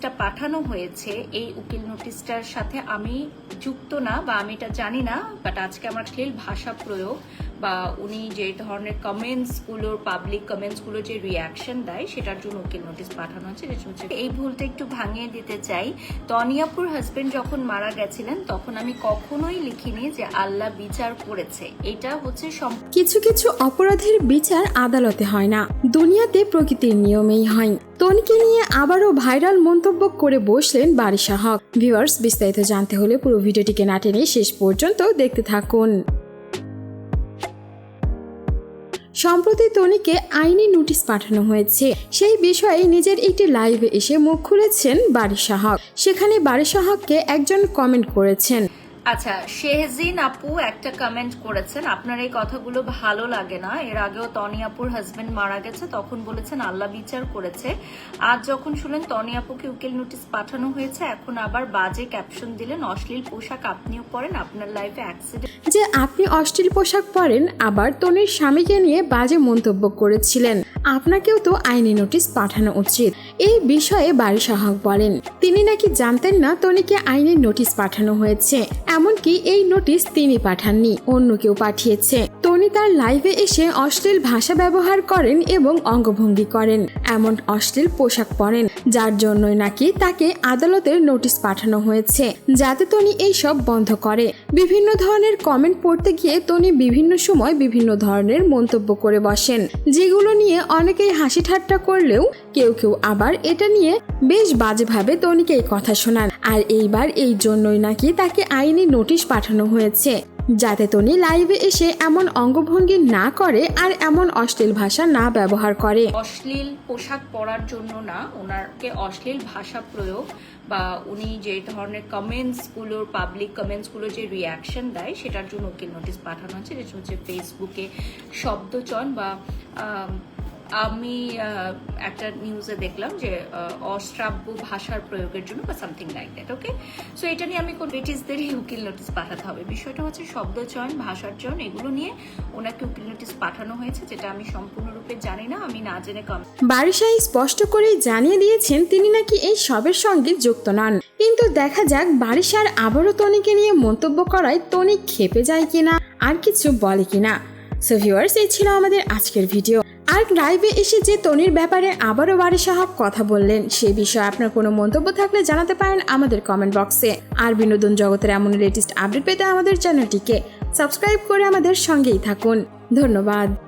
নোটিশটা পাঠানো হয়েছে, এই উকিল নোটিশটার সাথে আমি যুক্ত না বা আমি এটা জানি না বাট আজকে আমার ক্লিল ভাষা প্রয়োগ বা উনি যে ধরনের কমেন্টসগুলোর পাবলিক কমেন্টসগুলো যে রিয়াকশন দেয়, সেটার জন্য উকিল নোটিশ পাঠানো হচ্ছে, যেটা হচ্ছে এই ভুলটা একটু ভাঙিয়ে দিতে চাই। তনিয়াপুর হাজবেন্ড যখন মারা গেছিলেন, তখন আমি কখনোই লিখিনি যে আল্লাহ বিচার করেছে। এটা হচ্ছে কিছু কিছু অপরাধের বিচার আদালতে হয় না। দুনিয়াতে প্রকৃতির নিয়মেই হয়। তনিকে নিয়ে আবারও ভাইরাল মন্তব্য করে বসলেন বারিশা হক। ভিউয়ার্স, বিস্তারিত জানতে হলে পুরো ভিডিওটিকে না টেনে শেষ পর্যন্ত দেখতে থাকুন। সম্প্রতি তনিকে আইনি নোটিশ পাঠানো হয়েছে। সেই বিষয়ে নিজের একটি লাইভে এসে মুখ খুলেছেন বারিশা হক। সেখানে বারিশা হককে একজন কমেন্ট করেছেন। আচ্ছা শেহজিন আপু একটা কমেন্ট করেছেন, আপনার এই কথাগুলো ভালো লাগে না। এর আগেও তনি আপুর হাজবেন্ড মারা গেছে, তখন বলেছেন আল্লাহ বিচার করেছে। আজ যখন শুনলেন তনি আপুকে উকিল নোটিশ পাঠানো হয়েছে, এখন আবার বাজে ক্যাপশন দিলেন, অশ্লীল পোশাক আপনিও পরেন, আপনার লাইফে অ্যাক্সিডেন্ট যে আপনি অশ্লীল পোশাক পরেন, আবার তনির স্বামীকে নিয়ে বাজে মন্তব্য করেছিলেন। আপনাকেও তো আইনি নোটিশ পাঠানো উচিত। এই বিষয়ে বাড়ি সাহক বলেন তিনি নাকি জানতেন না তনিকে আইনি নোটিশ পাঠানো হয়েছে। এমনকি এই নোটিশ তিনি পাঠাননি, অন্য কেউ পাঠিয়েছে। টনি তার লাইভে এসে অশ্লীল ভাষা ব্যবহার করেন এবং অঙ্গভঙ্গি করেন। এমন অশ্লীল পোশাক পরেন। যার জন্যই নাকি তাকে আদালতের নোটিশ পাঠানো হয়েছে। যাতে তনি এই সব বন্ধ করে। বিভিন্ন ধরনের কমেন্ট পড়তে গিয়ে তনি বিভিন্ন সময় বিভিন্ন ধরনের মন্তব্য করে বসেন। যেগুলো নিয়ে অনেকেই হাসি ঠাট্টা করলেও কেউ কেউ আবার এটা নিয়ে বেশ বাজেভাবে তনিকে এই কথা শোনান। আর এইবার এই জন্যই নাকি তাকে আইনি নোটিশ পাঠানো হয়েছে। যাতে তনি লাইভে এসে এমন অঙ্গভঙ্গি না করে আর এমন অশ্লীল ভাষা না ব্যবহার করে। অশ্লীল পোশাক পরার জন্য না ওনাকে অশ্লীল ভাষা প্রয়োগ বা উনি যে ধরনের কমেন্টসগুলোর পাবলিক কমেন্টসগুলোর যে রিয়াকশন দেয়, সেটার জন্য ওকে নোটিস পাঠানো হচ্ছে। যেটা হচ্ছে ফেসবুকে শব্দচয়ন বা আম, একটা নিউজে দেখলাম যে অশ্রাব্য ভাষার প্রয়োগের জন্য বা something like that okay so এটা নিয়ে আমি কোন ব্রিটিশদেরই উকিল নোটিশ পাঠাতে হবে। বিষয়টা হচ্ছে শব্দ চয়ন ভাষার চয়ন এগুলো নিয়ে ওনাকে উকিল নোটিশ পাঠানো হয়েছে যেটা আমি সম্পূর্ণরূপে জানি না আমি না জেনে কম বারিশাই স্পষ্ট করে জানিয়ে দিয়েছেন তিনি নাকি এই সবের সঙ্গে যুক্ত নন। কিন্তু দেখা যাক বারিশার আবারও তনিকে নিয়ে মন্তব্য করায় তনি খেপে যায় কিনা আর কিছু বলে কিনা। সো ভিউয়ার্স এই ছিল আমাদের আজকের ভিডিও আর লাইভে এসে যে তনির ব্যাপারে আবারও বারে সাহাব কথা বললেন, সে বিষয়ে আপনার কোনো মন্তব্য থাকলে জানাতে পারেন আমাদের কমেন্ট বক্সে আর বিনোদন জগতের এমন লেটেস্ট আপডেট পেতে আমাদের চ্যানেলটিকে সাবস্ক্রাইব করে আমাদের সঙ্গেই থাকুন। ধন্যবাদ।